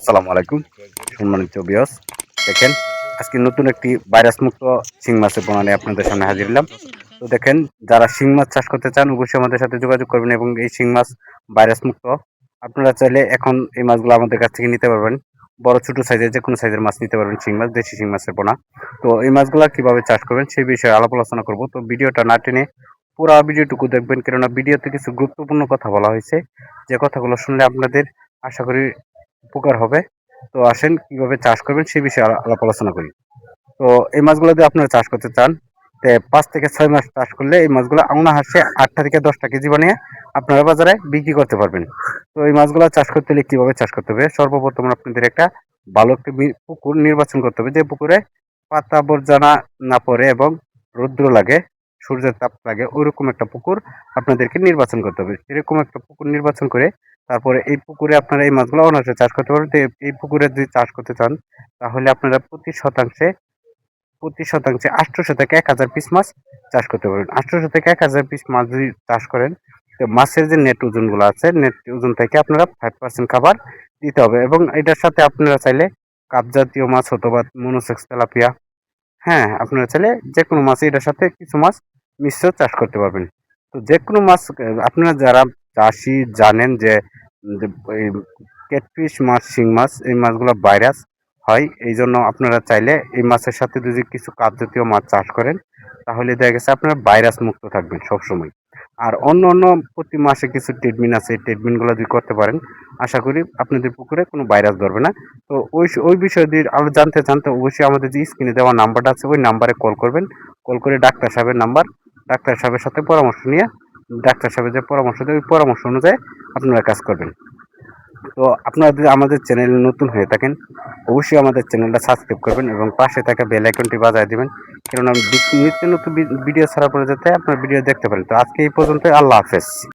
আসসালামু আলাইকুম, সম্মানিত বিয়স দেখেন, আজকে নতুন একটি ভাইরাস মুক্ত শিং মাছের প্রণালী আপনাদের সামনে হাজির হলাম। তো দেখেন, যারা শিং মাছ চাষ করতে চান, অবশ্যই আমাদের সাথে যোগাযোগ করবেন এবং এই শিং মাছ ভাইরাস মুক্ত আপনারা চাইলে এখন এই মাছগুলো আমাদের কাছ থেকে নিতে পারবেন। বড়, ছোট সাইজের যে কোনো সাইজের মাছ নিতে পারবেন শিং মাছ, দেশি শিং মাছের পোনা তো এই মাছগুলো কীভাবে চাষ করবেন, সেই বিষয়ে আলাপ আলোচনা করব। তো ভিডিওটা না টেনে পুরো ভিডিওটুকু দেখবেন, কেননা ভিডিওতে কিছু গুরুত্বপূর্ণ কথা বলা হয়েছে। যে কথাগুলো শুনলে আপনাদের আশা করি উপকার হবে। তো আসেন কীভাবে চাষ করবেন সেই বিষয়ে আলাপ আলোচনা করি। তো এই মাছগুলো যদি আপনারা চাষ করতে চান পাঁচ থেকে ছয় মাস চাষ করলে এই মাছগুলো আংনা হাসে আটটা থেকে দশটা কেজি বানিয়ে আপনারা বাজারে বিক্রি করতে পারবেন। তো এই মাছগুলো চাষ করতে হলে কীভাবে চাষ করতে হবে? সর্বপ্রথম আপনাদের একটা ভালো একটা পুকুর নির্বাচন করতে হবে। যে পুকুরে পাতা আবর্জনা না পড়ে এবং রৌদ্র লাগে, সূর্যের তাপ লাগে, ওইরকম একটা পুকুর আপনাদেরকে নির্বাচন করতে হবে। এরকম একটা পুকুর নির্বাচন করে তারপরে এই পুকুরে আপনারা এই মাছগুলো অনার্সে চাষ করতে পারবেন। তো এই- পুকুরে যদি চাষ করতে চান, তাহলে আপনারা প্রতি শতাংশে প্রতি শতাংশে আটশোশো থেকে এক হাজার পিস মাছ চাষ করতে পারবেন। আটশোশো থেকে এক হাজার পিস মাছ যদি চাষ করেন, তো মাছের যে নেট ওজনগুলো আছে নেট ওজন থেকে আপনারা ফাইভ পার্সেন্ট খাবার দিতে হবে। এবং এটার সাথে আপনারা চাইলে কাপ জাতীয় মাছ অথবা মনোসেক্স তেলাপিয়া হ্যাঁ আপনারা চাইলে যে কোনো মাছ এটার সাথে কিছু মাছ মিশ্র চাষ করতে পারবেন। তো যে কোনো মাছ, আপনারা যারা চাষি জানেন যে ক্যাটফিশ মাছ, শিং মাছ, এই মাছগুলো ভাইরাস হয়। এই জন্য আপনারা চাইলে এই মাছের সাথে যদি কিছু কাপ জাতীয় মাছ চাষ করেন, তাহলে দেখা গেছে আপনারা ভাইরাস মুক্ত থাকবেন সবসময়। আর অন্য অন্য প্রতি মাসে কিছু ট্রিটমেন্ট আছে, এই ট্রিটমেন্টগুলো যদি করতে পারেন, আশা করি আপনাদের পুকুরে কোনো ভাইরাস ধরবে না। তো ওই ওই বিষয়ে যদি আরও জানতে চান, তো অবশ্যই আমাদের যে স্ক্রিনে দেওয়া নাম্বারটা আছে, ওই নাম্বারে কল করবেন। কল করে ডাক্তার সাহেবের নাম্বার ডাক্তার সাহেবের সাথে পরামর্শ নিয়ে ডাক্তার সাহেবের যে পরামর্শ দেয়, ওই পরামর্শ অনুযায়ী আপনারা কাজ করবেন। তো আপনারা যদি আমাদের চ্যানেল নতুন হয়ে থাকেন, অবশ্যই আমাদের চ্যানেলটা সাবস্ক্রাইব করবেন এবং পাশে থাকা বেল আইকনটি বাজায় দিবেন, কেননা নিত্য নতুন ভিডিও ছাড়া পরে যাতে আপনার ভিডিও দেখতে পারেন। তো আজকে এই পর্যন্ত আল্লাহ হাফেজ।